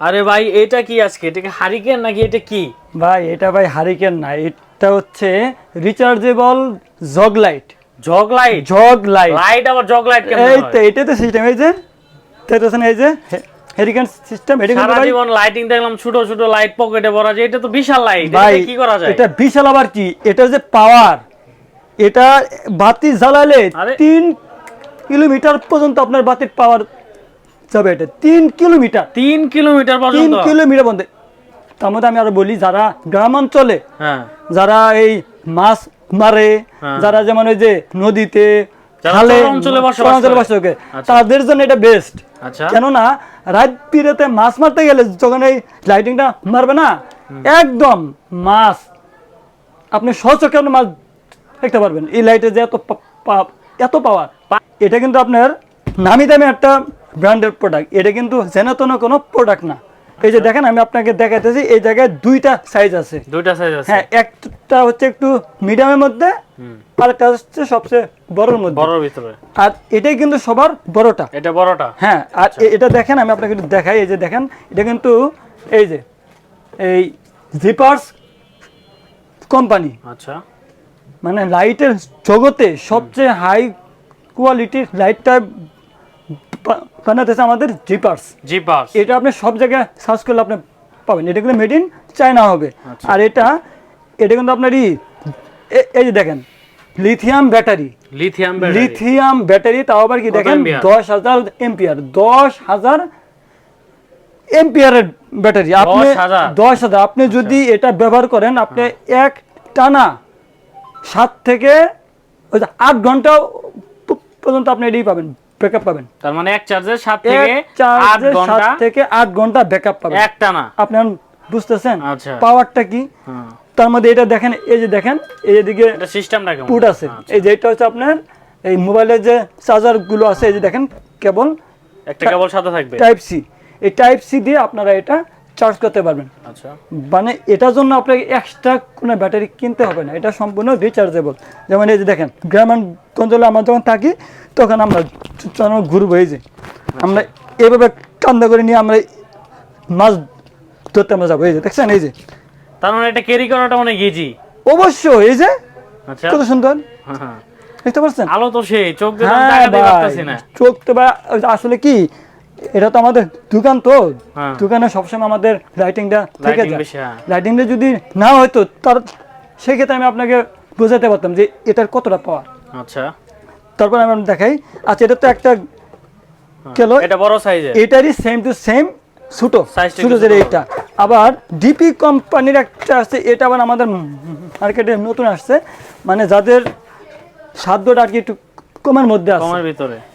আরে ভাই এটা কি আজকে? এটা কি হারিকেন নাকি এটা কি? ভাই এটা ভাই হারিকেন না এটা হচ্ছে rechargeable jug light jug light jug light light আবার জগ লাইট কেন এই তো এটা তো সিস্টেম এই যে দেখতেছেন এই যে হেরিকেন সিস্টেম এটা সারা জীবন লাইটিং দেখলাম ছোট ছোট লাইট পকেটে ভরা যায় এটা তো বিশাল লাইট ভাই এটা কি করা যায়? এটা বিশাল আবার কি? এটা যে পাওয়ার এটা বাতি জ্বালালে আরে। তিন কিলোমিটার পর্যন্ত আপনার বাতির পাওয়ার যাবে এটা তিন কিলোমিটার। তিন কিলোমিটার তিন কিলোমিটার পর্যন্ত তার মধ্যে আমি আরও বলি যারা গ্রাম অঞ্চলে হ্যাঁ। যারা এই মাছ মারে হ্যাঁ। যারা যেমন ওই যে নদীতে আচ্ছা। তাদের জন্য এটা বেস্ট আচ্ছা। কেননা রাত পিড়েতে মাছ মারতে গেলে যখন এই লাইটিংটা মারবে না একদম মাছ আপনি আপনি মাছ দেখতে পারবেন। এই লাইটে যে এত এত পাওয়ার এটা কিন্তু আপনার নামি দামি একটা ব্র্যান্ডের প্রোডাক্ট এটা কিন্তু জেনাতন কোনো প্রোডাক্ট না। এই যে দেখেন আমি আপনাকে দেখাইতেছি এই জায়গায় দুইটা সাইজ আছে। দুইটা সাইজ আছে। হ্যাঁ একটা হচ্ছে একটু মিডিয়ামের মধ্যে আর একটা হচ্ছে সবচেয়ে বড়র মধ্যে। বড়র ভিতরে। আর এটাই কিন্তু সবার বড়টা। এটা বড়টা? হ্যাঁ আর এটা দেখেন আমি আপনাকে একটু দেখাই এই যে দেখেন এটা কিন্তু এই যে এই জিপার্স কোম্পানি আচ্ছা। মানে লাইটের জগতে সবচেয়ে হাই কোয়ালিটির লাইটটা বা- বানাতেছে আমাদের জিপার্স জি পাস এটা আপনি সব জায়গায় সার্চ করলে আপনি পাবেন। এটা কিন্তু মেড ইন চায়না হবে। আচ্ছা। আর এটা এটা কিন্তু আপনার ই এই যে দেখেন lithium battery lithium lithium battery তাও আবার কি দেখেন? দশ হাজার এম্পিয়ার দশ হাজার এম্পিয়ারের ব্যাটারি আপনি 10,000? দশ হাজার। আপনি যদি এটা ব্যবহার করেন আপনি এক টানা সাত থেকে ওই যে আট ঘণ্টা পর্যন্ত আপনি এটাই পাবেন। ব্যাকআপ পাবেন। তার মানে এক চার্জে 7 থেকে 8 ঘণ্টা 7 থেকে 8 ঘণ্টা ব্যাকআপ পাবেন। একটা না। আপনি বুঝতেছেন? আচ্ছা। পাওয়ারটা কি? হ্যাঁ। তার মধ্যে এটা দেখেন এই যে দেখেন এই দিকে এটা সিস্টেমটা কেমন? পুট আছে। আচ্ছা। এই যে এটা হচ্ছে আপনার এই মোবাইলের যে চার্জারগুলো আছে এই যে দেখেন কেবল একটা কেবল সাথে থাকবে। টাইপ সি এই টাইপ সি দিয়ে আপনারা এটা চার্জ করতে পারবেন। আচ্ছা। মানে এটার জন্য আপনাকে এক্সট্রা কোনো ব্যাটারি কিনতে হবে না এটা সম্পূর্ণ রিচার্জেবল যেমন এই যে দেখেন গ্রামাঞ্চলে আমরা যখন থাকি তখন আমরা ঘুরবো এই যে আমরা এভাবে কান্দা করে নিয়ে আমরা মাছ ধরতে আমরা যাব এই যে দেখছেন এই যে। তার মানে এটা ক্যারি করাটা অনেক ইজি অবশ্যই এই যে আচ্ছা। কত সুন্দর। হ্যাঁ, হ্যাঁ। দেখতে পাচ্ছেন? আলো তো সেই চোখ দিয়ে হ্যাঁ চোখ তো আসলে কি এটা তো আমাদের দোকান তো। হ্যাঁ। দোকানে সবসময় আমাদের লাইটিংটা থেকে যায়। হ্যাঁ। লাইটিংটা যদি না হয়তো তার সেক্ষেত্রে আমি আপনাকে বোঝাতে পারতাম যে এটার কতটা পাওয়ার আচ্ছা। তারপর আমি দেখাই। আচ্ছা এটা তো একটা গেল এটা বড় সাইজের এটারই সেম টু সেম ছোটো ছোটো। যেটা এটা। আবার ডিপি কোম্পানির একটা আছে এটা আবার আমাদের মার্কেটে নতুন আসছে। মানে যাদের সাধ্যটা আর কি একটু কমের মধ্যে আছে।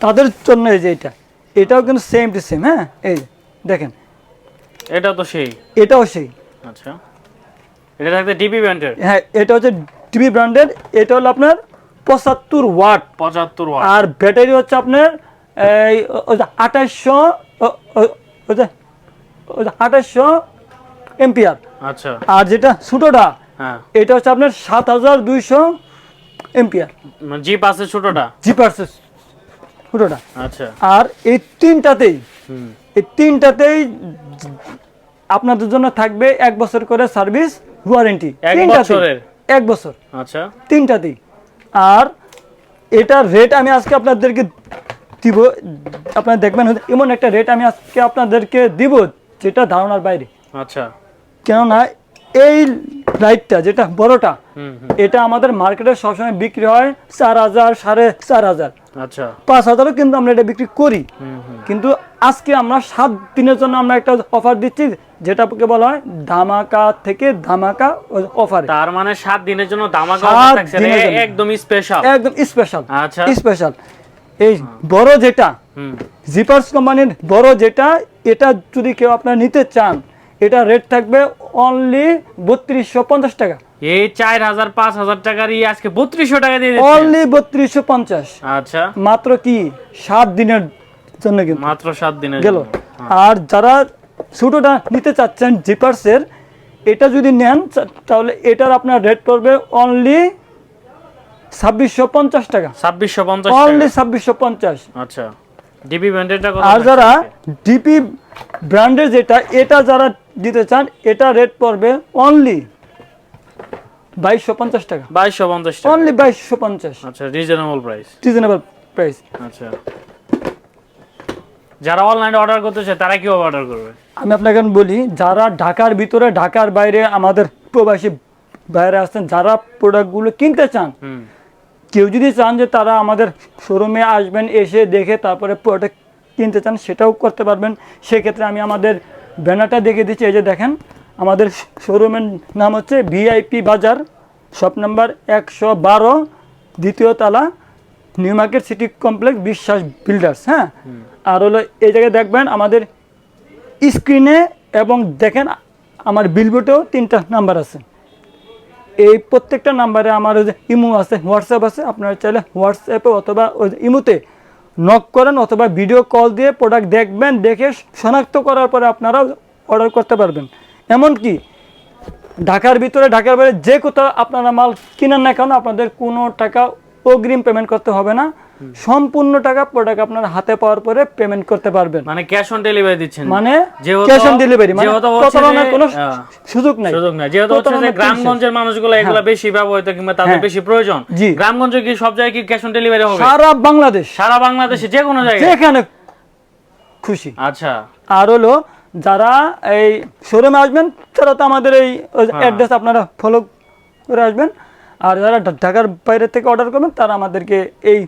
তাদের জন্য এই যে এটা। এটাও কিন্তু সেম টু সেম হ্যাঁ? এই দেখেন। এটা তো সেই? এটাও সেই। আচ্ছা। এটা থাকতে ডিপি ব্যান্ডের হ্যাঁ এটা হচ্ছে টিভি ব্র্যান্ডের এটা হলো আপনার পঁচাত্তর ওয়াট। পঁচাত্তর ওয়াট। আর ব্যাটারি হচ্ছে আপনার এই আঠাশশো আঠাশশো এম্পিয়ার। আচ্ছা। আর যেটা ছোটোটা হ্যাঁ। এটা হচ্ছে আপনার সাত হাজার দুইশো এম্পিয়ার। জিপ আছে ছোটটা? জিপার্সেস ছোটোটা আচ্ছা। আর এই তিনটাতেই এই তিনটাতেই আপনাদের জন্য থাকবে এক বছর করে সার্ভিস ওয়ারেন্টি। এক এক বছর। আচ্ছা। তিনটাতেই। আর এটার রেট আমি আজকে আপনাদেরকে দিব আপনারা দেখবেন এমন একটা রেট আমি আজকে আপনাদেরকে দিব যেটা ধারণার বাইরে। আচ্ছা। কেননা এই লাইটটা যেটা বড়টা এটা আমাদের মার্কেটে সবসময় বিক্রি হয় চার হাজার সাড়ে চার হাজার। আচ্ছা। পাঁচ হাজারও কিন্তু আমরা এটা বিক্রি করি। কিন্তু আজকে আমরা সাত দিনের জন্য আমরা একটা অফার দিচ্ছি যেটাকে বলা হয় ধামাকা থেকে ধামাকা অফারে তার মানে সাত দিনের জন্য জন্য। একদম স্পেশাল একদম স্পেশাল আচ্ছা। স্পেশাল এই বড় যেটা জিপার্স কোম্পানির বড় যেটা এটা যদি কেউ আপনারা নিতে চান এটা রেট থাকবে অনলি বত্রিশশো পঞ্চাশ টাকা। এই চার হাজার পাঁচ হাজার টাকার ই আজকে বত্রিশশো টাকা দিয়ে অনলি বত্রিশশো পঞ্চাশ। আচ্ছা। মাত্র কি? সাত দিনের জন্য কিন্তু। মাত্র সাত দিনের গেল। আর যারা ছোটটা নিতে চাচ্ছেন জিপার্সের এটা যদি নেন তাহলে এটার আপনার রেট পড়বে অনলি ছাব্বিশশো পঞ্চাশ টাকা। ছাব্বিশশো পঞ্চাশ অনলি ছাব্বিশশো পঞ্চাশ। আচ্ছা। ডিপি ব্র্যান্ডেডটা আর যারা ডিপি ব্র্যান্ডের যেটা এটা যারা দিতে চান এটা রেট পড়বে অনলি বাইশশো পঞ্চাশ টাকা। 2250 টাকা। অনলি বাইশশো পঞ্চাশ। আচ্ছা রিজনেবল প্রাইস রিজনেবল প্রাইস আচ্ছা। যারা অনলাইনে অর্ডার করতে চায় তারা কীভাবে অর্ডার করবে? আমি আপনাকে বলি যারা ঢাকার ভিতরে ঢাকার বাইরে আমাদের প্রবাসী বাইরে আসছেন যারা প্রোডাক্টগুলো কিনতে চান কেউ যদি চান যে তারা আমাদের শোরুমে আসবেন এসে দেখে তারপরে প্রোডাক্ট কিনতে চান সেটাও করতে পারবেন। সেক্ষেত্রে আমি আমাদের ব্যানারটা দেখে দিচ্ছি এই যে দেখেন আমাদের শোরুমের নাম হচ্ছে ভিআইপি বাজার শপ নাম্বার একশো বারো দ্বিতীয় তালা new market city complex Biswas builders হ্যাঁ? আর হলো এই জায়গায় দেখবেন আমাদের স্ক্রিনে এবং দেখেন আমার বিলবোর্ডেও তিনটা নাম্বার আছে। এই প্রত্যেকটা নাম্বারে আমার ওই যে ইমো আছে হোয়াটসঅ্যাপ আছে আপনারা চাইলে হোয়াটসঅ্যাপে অথবা ওই ইমোতে নক করেন অথবা ভিডিও কল দিয়ে প্রোডাক্ট দেখবেন দেখে শনাক্ত করার পরে আপনারা অর্ডার করতে পারবেন। এমনকি ঢাকার ভিতরে ঢাকার বাইরে যে কোথাও আপনারা মাল কিনেন না কেন আপনাদের কোনো টাকা অগ্রিম পেমেন্ট করতে হবে না। সম্পূর্ণ টাকা প্রোডাক্ট আপনার হাতে পাওয়ার পরে পেমেন্ট করতে পারবেন। মানে ক্যাশ অন ডেলিভারি দিচ্ছেন। মানে যেহেতু- ক্যাশ অন ডেলিভারি মানে প্রতারণার কোনো সুযোগ নাই। সুযোগ নাই। যেহেতু হচ্ছে যে গ্রামগঞ্জের মানুষগুলো এগুলো বেশি ব্যবহৃত কিংবা তাদের হ্যাঁ। বেশি প্রয়োজন। গ্রামগঞ্জে কি সব জায়গায় কি ক্যাশ অন ডেলিভারি হবে? সারা বাংলাদেশ। সারা বাংলাদেশে যে কোনো জায়গায়। যেখানে খুশি। আচ্ছা। আর হলো যারা এই শোরুমে আসবেন তারা তো আমাদের এই। অ্যাড্রেস আপনারা ফলো করে আসবেন। আর যারা ঢাকার বাইরে থেকে অর্ডার করবেন তারা আমাদেরকে এই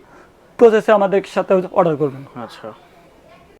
প্রসেসে আমাদের সাথে অর্ডার করবেন। আচ্ছা।